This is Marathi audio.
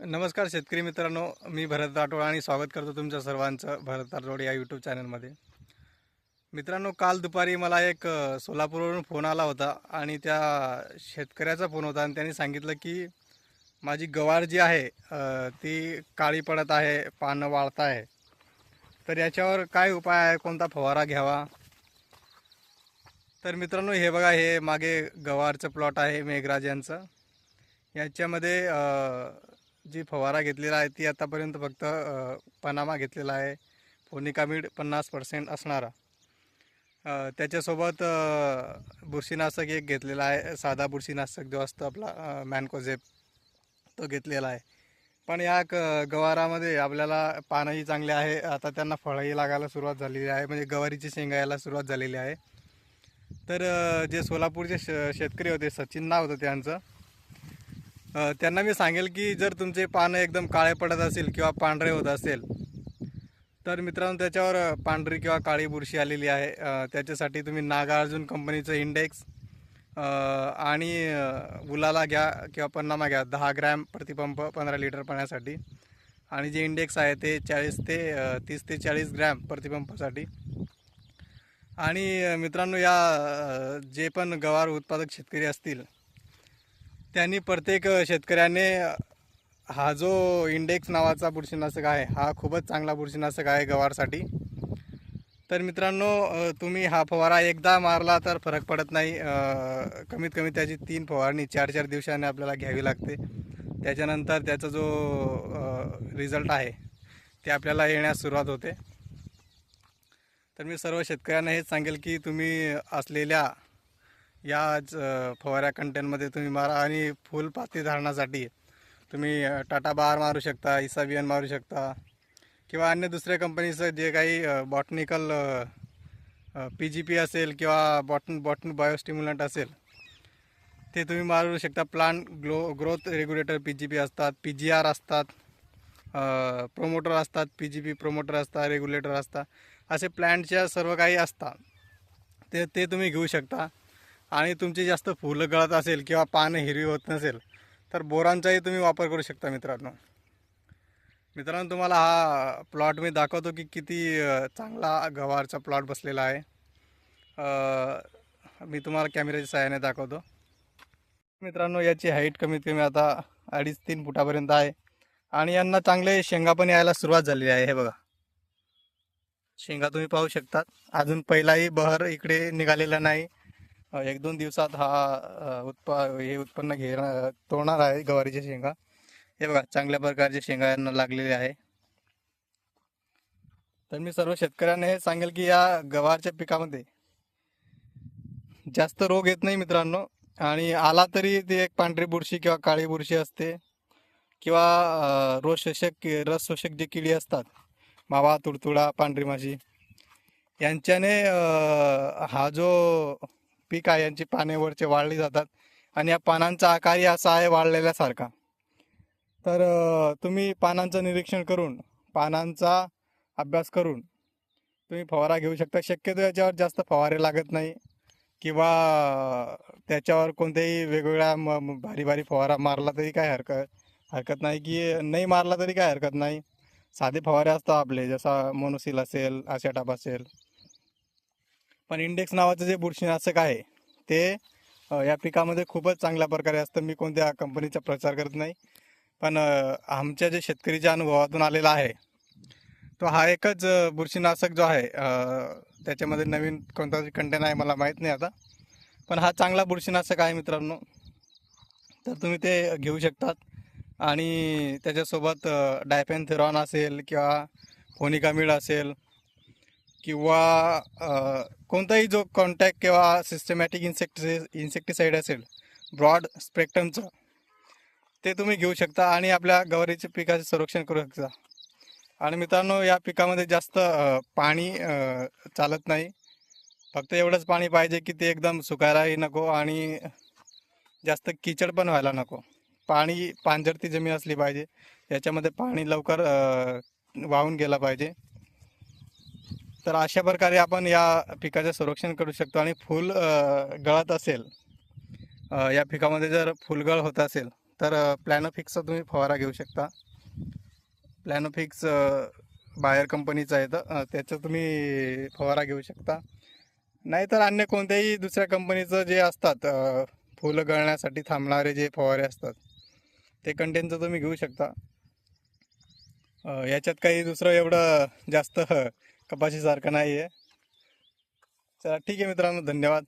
नमस्कार शेतकरी मित्रांनो मी भरत राठोड आणि स्वागत करतो तुमच्या सर्वांचं भरत राठोड या यूट्यूब चॅनलमध्ये मित्रांनो काल दुपारी मला एक सोलापूरवरून फोन आला होता आणि त्या शेतकऱ्याचा फोन होता आणि त्यांनी सांगितलं की माझी गवार जी आहे ती काळी पडत आहे पानं वाळत आहे. तर याच्यावर काय उपाय आहे? कोणता फवारा घ्यावा? तर मित्रांनो हे बघा हे मागे गवारचं प्लॉट आहे मेघराज यांचं. याच्यामध्ये जी फवारा घेतलेला आहे ती आतापर्यंत फक्त पनामा घेतलेला आहे. फोनिकामीड पन्नास पर्सेंट असणारा. त्याच्यासोबत बुरशीनाशक एक घेतलेला आहे. साधा बुरशीनाशक जो असतो आपला मॅनकोझेप तो घेतलेला आहे. पण या क गवारामध्ये आपल्याला पानंही चांगले आहे. आता त्यांना फळंही लागायला सुरुवात झालेली आहे. म्हणजे गवारीची शेंगा यायला सुरुवात झालेली आहे. तर जे सोलापूरचे श शेतकरी होते सचिन नाव होतं त्यांचं. त्यांना मी सांगेल की जर तुमचे पानं एकदम काळे पडत असेल किंवा पांढरे होत असेल तर मित्रांनो त्याच्यावर पांढरी किंवा काळी बुरशी आलेली आहे. त्याच्यासाठी तुम्ही नागार्जुन कंपनीचं इंडेक्स आणि गुलाला घ्या किंवा पन्नामा घ्या. दहा ग्रॅम प्रतिपंप पंधरा लिटर पाण्यासाठी. आणि जे इंडेक्स आहे ते चाळीस ते तीस ते चाळीस ग्रॅम प्रतिपंपासाठी. आणि मित्रांनो या जे पण गवार उत्पादक शेतकरी असतील त्यांनी प्रत्येक शेतकऱ्याने हा जो इंडेक्स नावाचा बुरशीनाशक आहे हा खूपच चांगला बुरशीनाशक आहे गवारसाठी. तर मित्रांनो तुम्ही हा फवारा एकदा मारला तर फरक पडत नाही. कमीत कमी त्याची तीन फवारणी चार चार दिवसाने आपल्याला घ्यावी लागते. त्याच्यानंतर त्याचा जो रिझल्ट आहे ते आपल्याला येण्यास सुरुवात होते. तर मी सर्व शेतकऱ्यांना हेच सांगेल की तुम्ही असलेल्या या फवाऱ्या कंटेनमध्ये तुम्ही मारा आणि फुलपाती धारणासाठी तुम्ही टाटा बार मारू शकता इसाबियन मारू शकता किंवा अन्य दुसऱ्या कंपनीचं जे काही बॉटनिकल पी जी पी असेल किंवा बॉटन बॉटन बायोस्टिम्युलंट असेल ते तुम्ही मारू शकता. Plant glow growth regulator P G P असतात पी जी आर असतात प्रोमोटर असतात पी जी पी प्रोमोटर असतात रेग्युलेटर असतात. असे प्लॅन्टच्या सर्व काही असतात. ते ते तुम्ही घेऊ शकता. आणि तुमची जास्त फुलं गळत असेल किंवा पानं हिरवी होत नसेल तर बोरांचाही तुम्ही वापर करू शकता मित्रांनो. मित्रांनो तुम्हाला हा प्लॉट मी दाखवतो की किती चांगला गवारचा प्लॉट बसलेला आहे. मी तुम्हाला कॅमेऱ्याच्या सहाय्याने दाखवतो. मित्रांनो याची हाईट कमीत कमी आता अडीच तीन फुटापर्यंत आहे. आणि यांना चांगले शेंगा पण यायला सुरुवात झालेली आहे हे बघा. शेंगा तुम्ही पाहू शकता अजून पहिलाही बहर इकडे निघालेला नाही. एक दोन दिवसात हा उत्पा हे उत्पन्न घेणार तोडणार आहे गवारीच्या शेंगा. हे बघा चांगल्या प्रकारचे शेंगा यांना लागलेले आहे. तर मी सर्व शेतकऱ्यांना हे सांगेल की या गवारच्या पिकामध्ये जास्त रोग येत नाही मित्रांनो. आणि आला तरी ती एक पांढरी बुरशी किंवा काळी बुरशी असते. किंवा रोज शोषक रस शोषक जे किडी असतात मावा तुडतुडा पांढरी माशी यांच्याने हा जो पीक आहे यांची पाने वरचे वाळली जातात आणि या पानांचा आकारही असा आहे वाळलेल्यासारखा. तर तुम्ही पानांचं निरीक्षण करून पानांचा अभ्यास करून तुम्ही फवारा घेऊ शकता. शक्यतो याच्यावर जास्त फवारे लागत नाही किंवा त्याच्यावर कोणत्याही वेगवेगळ्या म म- भारी भारी फवारा मारला तरी काय हरकत हरकत नाही की नाही मारला तरी काय हरकत नाही. साधे फवारे असतात आपले जसा मोनोसिल असेल आशाटाप असेल पण इंडेक्स नावाचं जे बुरशीनाशक आहे ते या पिकामध्ये खूपच चांगल्या प्रकारे असतं. मी कोणत्या कंपनीचा प्रचार करत नाही. पण आमच्या जे शेतकरीच्या अनुभवातून आलेला आहे तो हा एकच बुरशीनाशक जो आहे त्याच्यामध्ये नवीन कोणता कंटेन आहे मला माहीत नाही आता. पण हा चांगला बुरशीनाशक आहे मित्रांनो. तर तुम्ही ते घेऊ शकतात. आणि त्याच्यासोबत डायफेनथेरॉन असेल किंवा फोनिकामिड असेल किंवा कोणताही जो कॉन्टॅक्ट किंवा सिस्टमॅटिक इन्सेक्टि इन्सेक्टिसाईड असेल ब्रॉड स्पेक्ट्रमचं ते तुम्ही घेऊ शकता आणि आपल्या गवारीच्या पिकाचे संरक्षण करू शकता. आणि मित्रांनो या पिकामध्ये जास्त पाणी चालत नाही. फक्त एवढंच पाणी पाहिजे की ते एकदम सुकायलाही नको आणि जास्त किचड पण व्हायला नको. पाणी पांजरती जमीन असली पाहिजे. याच्यामध्ये पाणी लवकर वाहून गेला पाहिजे. तर अशा प्रकारे आपण या पिकाचं संरक्षण करू शकतो आणि फूल गळत असेल या पिकामध्ये जर फुलगळ होत असेल तर प्लॅनोफिक्सचा तुम्ही फवारा घेऊ शकता. प्लॅनोफिक्स बाहेर कंपनीचा आहे तर अ, त्याचा तुम्ही फवारा घेऊ शकता. नाहीतर अन्य कोणत्याही दुसऱ्या कंपनीचं जे असतात फुलं गळण्यासाठी थांबणारे जे फवारे असतात ते कंटेनचं तुम्ही घेऊ शकता. याच्यात काही दुसरं एवढं जास्त कपाशीसारखं नाही आहे चला ठीक आहे मित्रांनो धन्यवाद.